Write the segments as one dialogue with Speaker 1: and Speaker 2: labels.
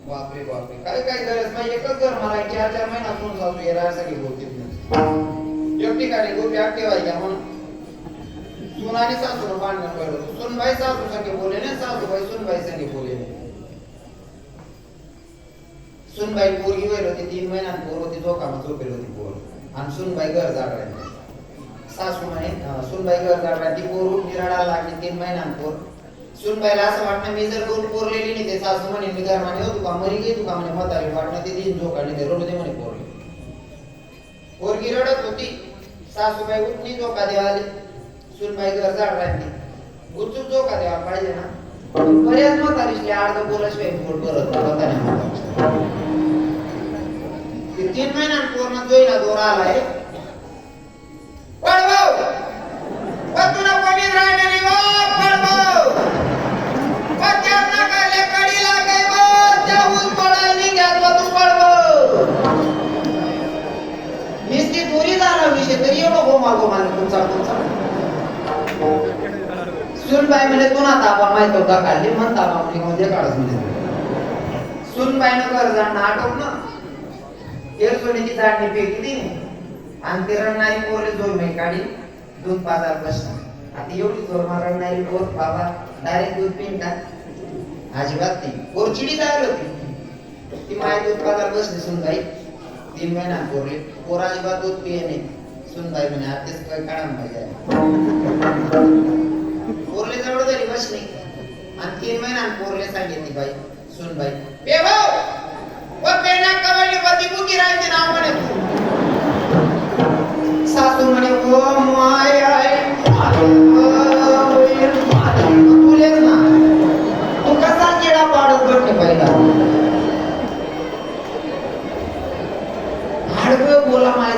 Speaker 1: बापरे बापरे. काय काय गरज? नाही एकच घर मला चार चार महिना सून सासू हे राहायसाठी बोलते एक ठिकाणी गोपी ऍक्टिव्ह आहे म्हणून. सून आणि सासूला भांडण करत सूनबाई सासू संगे बोले नाही सासूबाई सूनबाई संगे बोले नाही. सुनबाई पोरगी वेळ होती तीन महिन्यात पोर होती जोकामा झोपेल होती पोर. आणि सुनबाई घर जाड सासू म्हणे अं, सुनबाई घर जाड ती पोर उठली रडायला लागली तीन महिन्यात पोर. सुनबाईला असं वाटणं मी जर दोन पोरलेली नाही ते सासू म्हणे मी घर म्हणे तुका मरी गे तुका म्हणे म्हातारी वाटणं ते दिन झोकाने ते रडू दे म्हणे पोरली पोरगी रडत होती. सासूबाई उठली झोका देवाले सुनबाई घर जाड राहिली. गुपचूप झोका देवा पाहिजे ना. बऱ्याच म्हातारीसले अर्ध बोलाशिवाय पोट करत नाही म्हातारी. तीन महिन्यात पूर्ण जोईला दोरा आलाय. ती दोरी झाला विषय तरी एवढं मागो गोमाने तुमचा तुमचा. सुनबाई म्हणजे तू ना तापा माहीत होता काढली म्हण तापा म्हणजे म्हणजे काढच म्हणे सुनबाईनं कर जाणं आठवत ना तेल सोन्याची चाटणी फेकली आणि ते रडणारी पोरले दोन नाही काढी दूध बाजार बसला. आता एवढी जोर रडणारी पोर बाबा डायरेक्ट दूध पिन का अजिबात नाही. पोरचिडी जायला होती. ती माय दूध पाजार बसली सुनबाई. तीन महिना पोरले पोर अजिबात दूध पिये नाही सुनबाई म्हणे आतेच काय काढा पाहिजे पोरले जवळ तरी बसली आणि तीन महिना पोरले सांगितली बाई. सुनबाई बे भाऊ व पेना कवळली पती मुकी राहायचे नाव म्हणे. सासू म्हणे ओ माय आई तुलेच ना. तू कसा किडा पाडत बसले पहिला हाडवे बोला माहिती जात ना पहिला नंबर तसा नाही पाहिजे हाड मस्त आहे बिचाऱ्या बहिणी आडवे बोला ना माय वरती माय साडे रडायला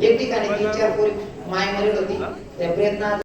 Speaker 1: एक ठिकाणी तीन चार पोरी माय मरीत होती. त्या प्रयत्नात